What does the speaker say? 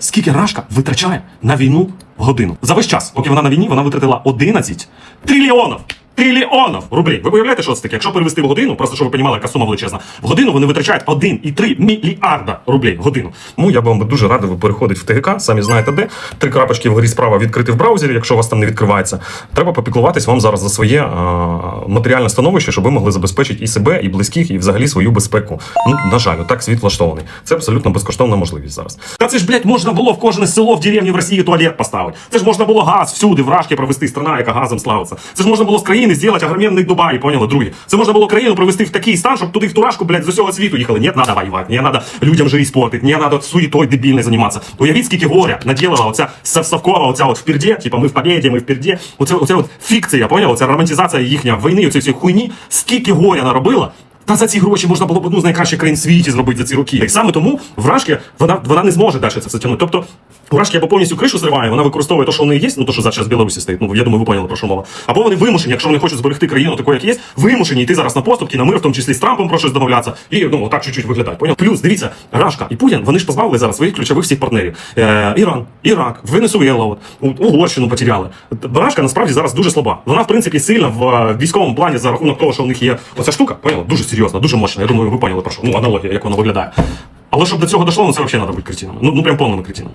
Скільки Рашка витрачає на війну в годину? За весь час, поки вона на війні, вона витратила 11 трильйонів. Трильйонів рублей. Ви уявляєте, що це таке? Якщо перевести в годину, просто щоб ви розуміли, яка сума величезна. В годину вони витрачають 1,3 мільярда рублей в годину. Тому я б вам дуже радив переходити в ТГК, самі знаєте де. Три крапочки вгорі справа відкрити в браузері, якщо у вас там не відкривається. Треба попіклуватись вам зараз за своє а, матеріальне становище, щоб ви могли забезпечити і себе, і близьких, і взагалі свою безпеку. Ну, на жаль, так світ влаштований. Це абсолютно безкоштовна можливість зараз. Та це ж, блядь, можна було в кожне село в деревні в Росії туалет поставити. Це ж можна було газ всюди, в Рашки провести страна, яка газом славиться. Це ж можна було з країни зробити огроменний Дубай, поняли, другі. Це можна було країну привести в такий стан, щоб туди в турашку, блядь, з усього світу їхали. Ні, надо воювати, не надо людям життя спортити, не надо суєтой дебільною займатися. Уявіть, скільки горя наділила оця Савкова, оця от вперді, типа ми в побєді, ми вперді. Оце, оця от фікція, поняли, оця романтизація їхня війни, оцієї всієї хуйні, скільки горя наробила. Та за ці гроші можна було б одну з найкращих країн в світі зробити за ці роки. І саме тому в Рашки вона, вона не зможе далі це все. Тобто у Рашки або повністю кришу зриває, вона використовує те, що в неї є, ну то, що зараз в Білорусі стоїть. Ну я думаю, ви поняли про що мова. Або вони вимушені, якщо вони хочуть зберегти країну такою, як є, вимушені йти зараз на поступки, на мир, в тому числі з Трампом про щось домовлятися, і ну отак чуть-чуть виглядати. Поняв? Плюс дивіться, Рашка і Путін, вони ж позбавили зараз своїх ключових всіх партнерів. Е, Іран, Ірак, Венесуела, от, Угорщину потеряли. Рашка насправді зараз дуже слаба. Вона, в принципі, сильна в е, військовому плані за рахунок того, що у них є оця штука. Поняли? Дуже серйозна, дуже мощна. Я думаю, ви поняли про що. Ну, аналогія, як вона виглядає. Але щоб до цього дійшло, ну це взагалі треба бути кретинами. Ну, ну прям повними кретинами.